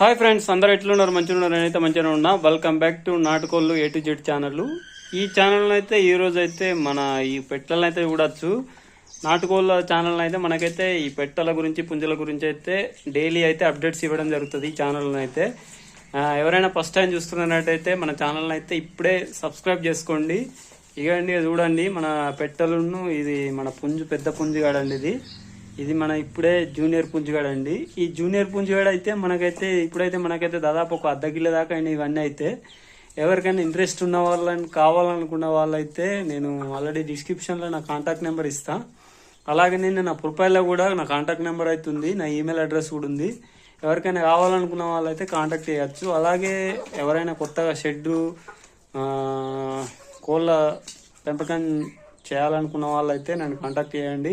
Hi friends అందరు ఎట్లున్నారు? మంచిగా ఉన్నారు నేనైతే మంచిగా ఉన్నా. వెల్కమ్ బ్యాక్ టు నాటుకోళ్ళు ఏ టు జెడ్ ఛానల్ ఈ ఛానల్ అయితే ఈ రోజు అయితే మన ఈ పెట్టలను అయితే చూడొచ్చు. నాటుకోళ్ళ ఛానల్ అయితే మనకైతే ఈ పెట్టల గురించి పుంజల గురించి అయితే డైలీ అయితే అప్డేట్స్ ఇవ్వడం జరుగుతుంది ఈ ఛానల్ని అయితే. ఎవరైనా ఫస్ట్ టైం చూస్తున్నట్టయితే మన ఛానల్ అయితే ఇప్పుడే సబ్స్క్రైబ్ చేసుకోండి. ఇగండి చూడండి మన పెట్టలను. ఇది మన పుంజు పెద్ద పుంజు కాడండి ఇది. ఇది మన ఇప్పుడే జూనియర్ పుంజుగాడు అండి. ఈ జూనియర్ పుంజుగాడు అయితే మనకైతే ఇప్పుడైతే మనకైతే దాదాపు ఒక అర్ధ కిలో దాకా అండి ఇవన్నీ అయితే. ఎవరికైనా ఇంట్రెస్ట్ ఉన్న వాళ్ళని కావాలనుకున్న వాళ్ళైతే నేను ఆల్రెడీ డిస్క్రిప్షన్లో నా కాంటాక్ట్ నెంబర్ ఇస్తా. అలాగే నేను నా ప్రొఫైల్లో కూడా నా కాంటాక్ట్ నెంబర్ అయితే ఉంది నా ఈమెయిల్ అడ్రస్ కూడా ఉంది. ఎవరికైనా కావాలనుకున్న వాళ్ళైతే కాంటాక్ట్ చేయొచ్చు. అలాగే ఎవరైనా కొత్తగా షెడ్డు కోళ్ళ పెంపకం చేయాలనుకున్న వాళ్ళైతే నన్ను కాంటాక్ట్ చేయండి.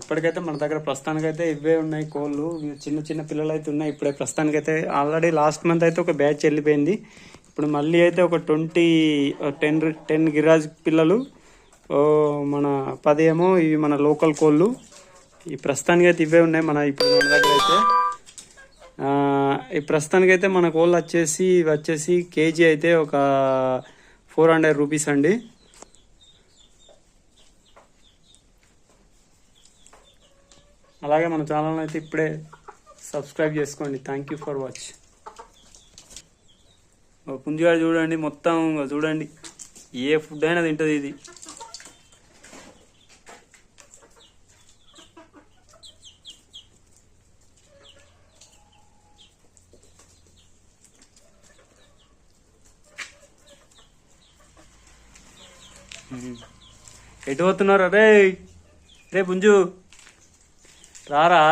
ఇప్పటికైతే మన దగ్గర ప్రస్తుతానికైతే ఇవే ఉన్నాయి కోళ్ళు. చిన్న చిన్న పిల్లలు అయితే ఉన్నాయి. ఇప్పుడే ప్రస్తుతానికైతే ఆల్రెడీ లాస్ట్ మంత్ అయితే ఒక బ్యాచ్ వెళ్ళిపోయింది. ఇప్పుడు మళ్ళీ అయితే ఒక ట్వంటీ టెన్ టెన్ గిరాజ్ పిల్లలు. మన పది ఏమో ఇవి మన లోకల్ కోళ్ళు. ఈ ప్రస్తుతానికి అయితే ఇవే ఉన్నాయి మన ఇప్పుడు మన దగ్గర అయితే. ఈ ప్రస్తుతానికి అయితే మన కోళ్ళు వచ్చేసి ఇవి వచ్చేసి కేజీ అయితే ఒక ఫోర్ హండ్రెడ్ రూపీస్ అండి. అలాగే మన ఛానల్ అయితే ఇప్పుడే సబ్స్క్రైబ్ చేసుకోండి. థ్యాంక్ యూ ఫర్ వాచ్ పుంజిగాడు చూడండి మొత్తం చూడండి. ఏ ఫుడ్ అయినా తింటుంది ఇది. ఎటు పోతున్నారు? రే రే పుంజు! రారా?